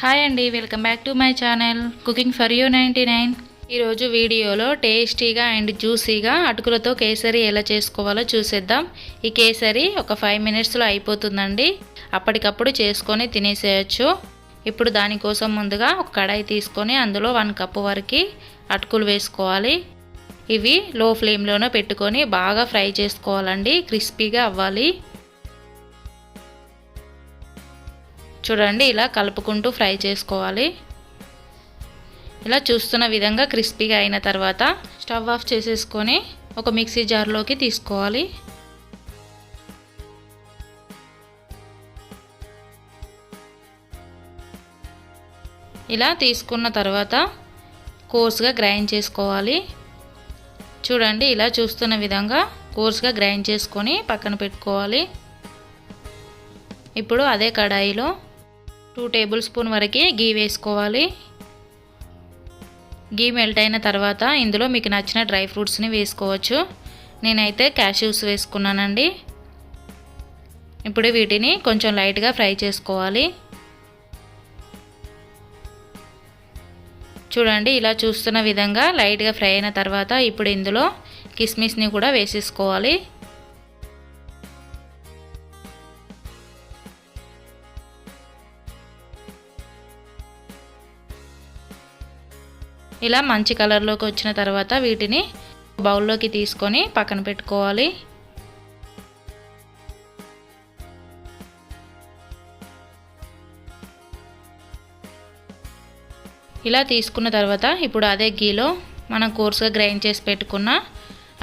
Hi అండి welcome back to my channel cooking for you ninety nine. ఈరోజు వీడియోలో టేస్టీగా అండ్ జ్యూసీగా అటుకులతో కేసరి ఎలా చేసుకోవాలో చూసేద్దాం. ఈ కేసరి ఒక ఫైవ్ మినిట్స్లో అయిపోతుందండి. అప్పటికప్పుడు చేసుకొని తినేసేయచ్చు. ఇప్పుడు దానికోసం ముందుగా ఒక కడాయి తీసుకొని అందులో వన్ కప్పు వరకు అటుకులు వేసుకోవాలి. ఇవి లో ఫ్లేమ్లోనే పెట్టుకొని బాగా ఫ్రై చేసుకోవాలండి క్రిస్పీగా అవ్వాలి. చూడండి ఇలా కలుపుకుంటూ ఫ్రై చేసుకోవాలి. ఇలా చూస్తున్న విధంగా క్రిస్పీగా అయిన తర్వాత స్టవ్ ఆఫ్ చేసేసుకొని ఒక మిక్సీ జార్లోకి తీసుకోవాలి. ఇలా తీసుకున్న తర్వాత కోర్స్గా గ్రైండ్ చేసుకోవాలి. చూడండి ఇలా చూస్తున్న విధంగా కోర్స్గా గ్రైండ్ చేసుకొని పక్కన పెట్టుకోవాలి. ఇప్పుడు అదే కడాయిలో టూ టేబుల్ స్పూన్ వరకు గీ వేసుకోవాలి. గీ మెల్ట్ అయిన తర్వాత ఇందులో మీకు నచ్చిన డ్రై ఫ్రూట్స్ని వేసుకోవచ్చు. నేనైతే క్యాష్యూస్ వేసుకున్నానండి. ఇప్పుడు వీటిని కొంచెం లైట్గా ఫ్రై చేసుకోవాలి. చూడండి ఇలా చూస్తున్న విధంగా లైట్గా ఫ్రై అయిన తర్వాత ఇప్పుడు ఇందులో కిస్మిస్ని కూడా వేసేసుకోవాలి. ఇలా మంచి కలర్లోకి వచ్చిన తర్వాత వీటిని బౌల్లోకి తీసుకొని పక్కన పెట్టుకోవాలి. ఇలా తీసుకున్న తర్వాత ఇప్పుడు అదే గీలో మనం కోర్సుగా గ్రైండ్ చేసి పెట్టుకున్న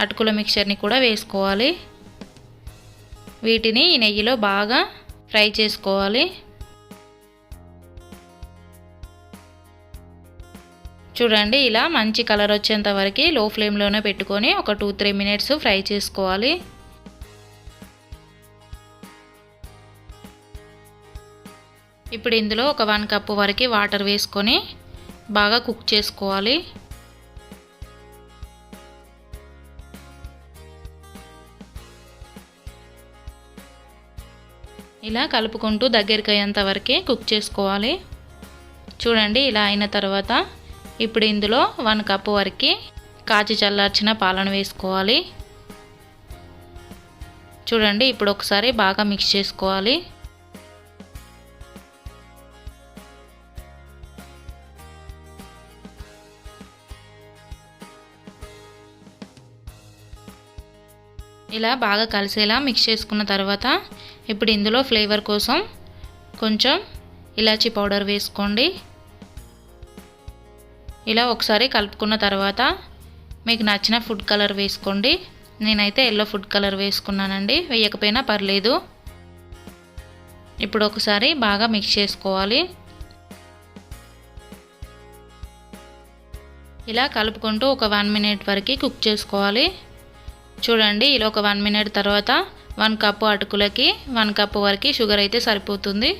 అటుకుల మిక్చర్ని కూడా వేసుకోవాలి. వీటిని ఈ నెయ్యిలో బాగా ఫ్రై చేసుకోవాలి. చూడండి ఇలా మంచి కలర్ వచ్చేంత వరకు లో ఫ్లేమ్లోనే పెట్టుకొని ఒక టూ త్రీ మినిట్స్ ఫ్రై చేసుకోవాలి. ఇప్పుడు ఇందులో ఒక వన్ కప్పు వరకు వాటర్ వేసుకొని బాగా కుక్ చేసుకోవాలి. ఇలా కలుపుకుంటూ దగ్గరికి అయ్యేంత వరకే కుక్ చేసుకోవాలి. చూడండి ఇలా అయిన తర్వాత ఇప్పుడు ఇందులో వన్ కప్ వరకు కాచి చల్లార్చిన పాలను వేసుకోవాలి. చూడండి ఇప్పుడు ఒకసారి బాగా మిక్స్ చేసుకోవాలి. ఇలా బాగా కలిసేలా మిక్స్ చేసుకున్న తర్వాత ఇప్పుడు ఇందులో ఫ్లేవర్ కోసం కొంచెం ఇలాచీ పౌడర్ వేసుకోండి. ఇలా ఒకసారి కలుపుకున్న తర్వాత మీకు నచ్చిన ఫుడ్ కలర్ వేసుకోండి. నేనైతే ఎల్లో ఫుడ్ కలర్ వేసుకున్నానండి. వేయకపోయినా పర్లేదు. ఇప్పుడు ఒకసారి బాగా మిక్స్ చేసుకోవాలి. ఇలా కలుపుకుంటూ ఒక వన్ మినిట్ వరకు కుక్ చేసుకోవాలి. చూడండి ఇలా ఒక వన్ మినిట్ తర్వాత వన్ కప్పు అటుకులకి వన్ కప్పు వరకు షుగర్ అయితే సరిపోతుంది.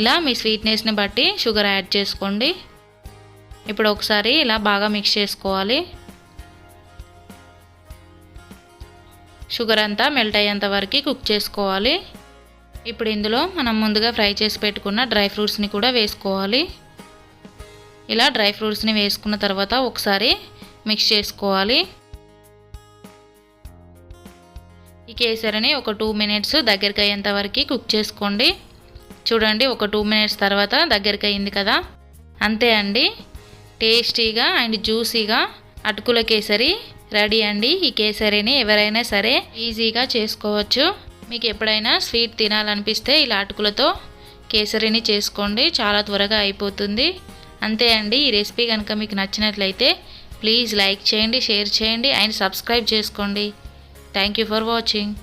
ఇలా మీ స్వీట్నెస్ని బట్టి షుగర్ యాడ్ చేసుకోండి. ఇప్పుడు ఒకసారి ఇలా బాగా మిక్స్ చేసుకోవాలి. షుగర్ అంతా మెల్ట్ అయ్యేంత వరకు కుక్ చేసుకోవాలి. ఇప్పుడు ఇందులో మనం ముందుగా ఫ్రై చేసి పెట్టుకున్న డ్రై ఫ్రూట్స్ని కూడా వేసుకోవాలి. ఇలా డ్రై ఫ్రూట్స్ని వేసుకున్న తర్వాత ఒకసారి మిక్స్ చేసుకోవాలి. ఈ కేసరిని ఒక టూ మినిట్స్ దగ్గరికి అయ్యేంత వరకు కుక్ చేసుకోండి. చూడండి ఒక టూ మినిట్స్ తర్వాత దగ్గరికి అయింది కదా. అంతే అండి. టేస్టీగా అండ్ జ్యూసీగా అటుకుల కేసరి రెడీ అండి. ఈ కేసరిని ఎవరైనా సరే ఈజీగా చేసుకోవచ్చు. మీకు ఎప్పుడైనా స్వీట్ తినాలనిపిస్తే ఇలా అటుకులతో కేసరిని చేసుకోండి. చాలా త్వరగా అయిపోతుంది. అంతే అండి. ఈ రెసిపీ కనుక మీకు నచ్చినట్లయితే ప్లీజ్ లైక్ చేయండి షేర్ చేయండి అండ్ సబ్స్క్రైబ్ చేసుకోండి. Thank you for watching.